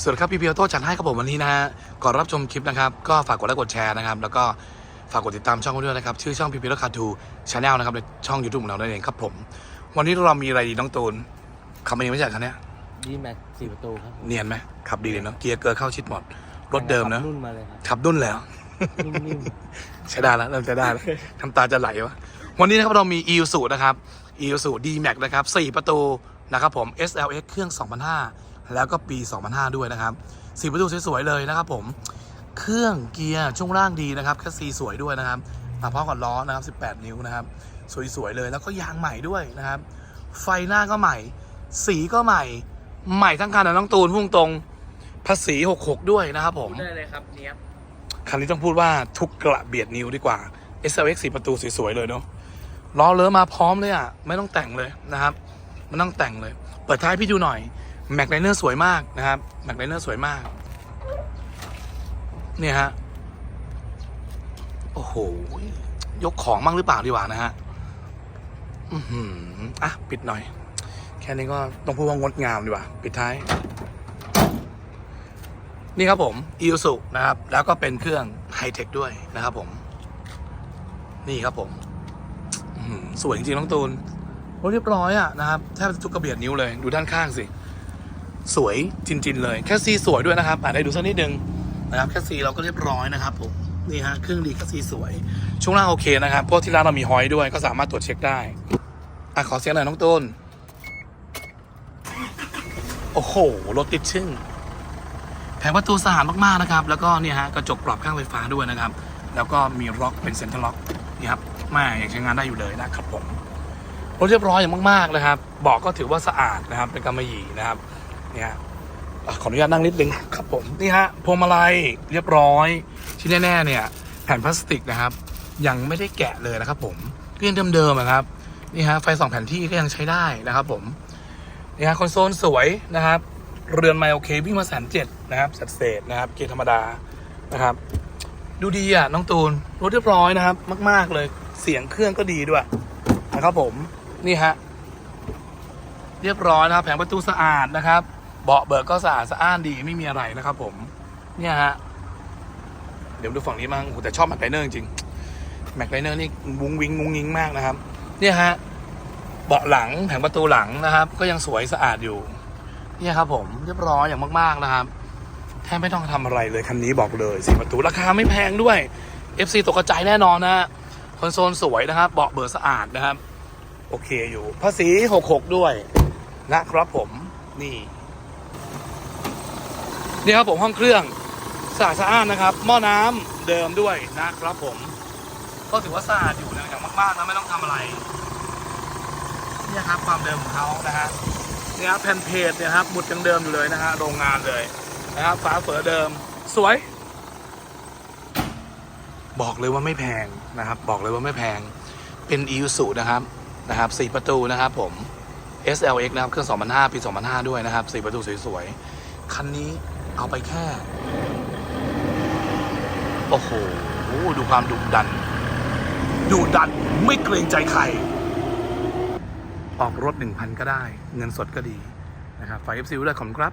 สวัสดีครับพี่เพียวโต้จัดให้ครับผมวันนี้นะฮะก่อนรับชมคลิปนะครับ ก็ฝากกดไลค์กดแชร์นะครับ แล้วก็ฝากกดติดตามช่องเราด้วยนะครับ ชื่อช่องพี่เพียวคาทูชาแนลนะครับในช่องยูทูบของเรานั่นเองครับผม วันนี้เรามีอะไรดีน้องตูนขับมาเองไม่ใช่คันเนี้ยดีแม็กสี่ประตูครับผมเนียนไหมขับดีเลยเนาะเกียร์เกอร์เข้าชิดหมดรถเดิมเนาะรุ่นมาเลยครับขับดุ้นแล้ว นิ่มใช้ได้แล้วเริ่มใช้ได้แล้ว น้ำตาจะไหลวะวันนี้นะครับเรามี e ี s u นะครับ e ี s u d max นะครับ 4 ประตูนะครับผม SLX เครื่อง 2005 แล้วก็ปี 2005 ด้วยนะครับ4ประตูสวยๆเลยนะครับผมเครื่องเกียร์ช่วงล่างดีนะครับแคสซีสวยด้วยนะครับมาพร้อมกับล้อนะครับ 18 นิ้วนะครับ สวยๆเลยแล้วก็ยางใหม่ด้วยนะครับ ไฟหน้าก็ใหม่ สีก็ใหม่ ใหม่ทั้งคันนะน้องตูนพุ่งตรงภาษี 66 ด้วยนะครับผมๆได้เลยครับเนี้ยบคันนี้ต้องพูดว่าทุกกระเบียดนิ้วดีกว่า SLX 4ประตูสวยๆเลยเนาะล้อเลอะมาพร้อมเลยอะไม่ต้องแต่งเลยนะครับไม่ต้องแต่งเลย เปิดท้ายพี่ดูหน่อย แม็กไ i เนอร์สวยมากนะครับแม็กไ i เนอร์สวยมาก เนี่ยฮะ โอ้โห ยกของมั่งหรือเปล่าดีกว่านะฮะ อือหืออะ ปิดหน่อย แค่นี้ก็ต้องพูดว่างดงามดีกว่า ปิดท้าย นี่ครับผม i อ s u นะครับ แล้วก็เป็นเครื่องไฮเทคด้วยนะครับผม นี่ครับผมสวยจริงๆน้องตูนรถเรียบร้อยอะนะครับ แทบจะทุกกระเบียดนิ้วเลย ดูด้านข้างสิ สวยจริง ๆ เลย แค่ซีสวยด้วยนะครับอะได้ดูสักนิดนึงนะครับแค่ซีเราก็เรียบร้อยนะครับผมนี่ฮะเครื่องดีแค่ซีสวย ช่วงล่างโอเคนะครับเพราะที่ร้านเรามีฮอยด้วยก็สามารถตรวจเช็คได้อะขอเสียงหน่อยน้องตูนโอ้โหรถติดชึ่งแผงประตูสะอาดมากๆนะครับ แล้วก็เนี่ยฮะกระจกปรับข้างไฟฟ้าด้วยนะครับ แล้วก็มีล็อกเป็นเซ็นทรัลล็อกนี่ครับแม่ยังใช้งานได้อยู่เลยนะครับผมรถเรียบร้อยอย่างมากๆนะครับเบาะก็ถือว่าสะอาดนะครับ เป็นกำมะหยี่นะครับ เนี่ยขออนุญาตนั่งนิดนึงครับผมนี่ฮะพวงมาลัยเรียบร้อย ที่แน่ๆเนี่ยแผ่นพลาสติกนะครับ ยังไม่ได้แกะเลยนะครับ ผมก็ยังเดิมๆอะครับนี่ฮะไฟสองแผ่นที่ก็ยังใช้ได้นะครับผมนี่ฮะคอนโซลสวยนะครับ เรือนไมโอเควิ่งมาแสนเจ็ดนะครับเศษเศษนะครับ เกียร์ธรรมดานะครับ ดูดีอะน้องตูนรถเรียบร้อยนะครับ มาก ๆเลยเสียงเครื่องก็ดีด้วยนะครับผมนี่ฮะเรียบร้อยนะครับ แผงประตูสะอาดนะครับ เบาะเบิกก็สะอาดสะอ้านดีไม่มีอะไรนะครับผม เนี่ยฮะ เดี๋ยวดูฝั่งนี้มั่งโอ้แต่ชอบแม็กไลเนอร์จริงแม็กไลเนอร์นี่วุ้งวิงงุ้งงิงมากนะครับ เนี่ยฮะ เบาะหลังแผงประตูหลังนะครับ ก็ยังสวยสะอาดอยู่ เนี่ยครับ ผมเรียบร้อยอย่างมาก ๆนะครับแทบไม่ต้องทำอะไรเลยคันนี้บอกเลยสี่ประตูราคาไม่แพงด้วย FC ตกกระจายแน่นอนนะฮะคอนโซลสวยนะครับ เบาะเบอร์สะอาดนะครับ โอเคอยู่ ภาษี 66 ด้วย นะครับผมนี่ นี่ครับผมห้องเครื่องสะอาดสะอ้านนะครับ หม้อน้ำเดิมด้วยนะครับผม ก็ถือว่าสะอาดอยู่นะอย่างมากๆนะไม่ต้องทำอะไรนี่ครับความเดิมของเขานะฮะนี่ครับแผ่นเพจเนี่ยครับหมุดยังเดิมอยู่เลยนะฮะโรงงานเลยนะครับฝาเฝอเดิมสวย บอกเลยว่าไม่แพงนะครับ บอกเลยว่าไม่แพงเป็น e ูสุนะครับนะครับสี่ประตูนะครับผม SLX นะครับเครื่อง2005ปี2005 ด้วยนะครับสี่ประตูสวยๆคันนี้ เอาไปแค่ โอ้โห ดูความดุดัน ดุดันไม่เกรงใจใคร ออกรถ 1,000 ก็ได้ เงินสดก็ดีนะครับฝาก FC ด้วยขอบคุณครับ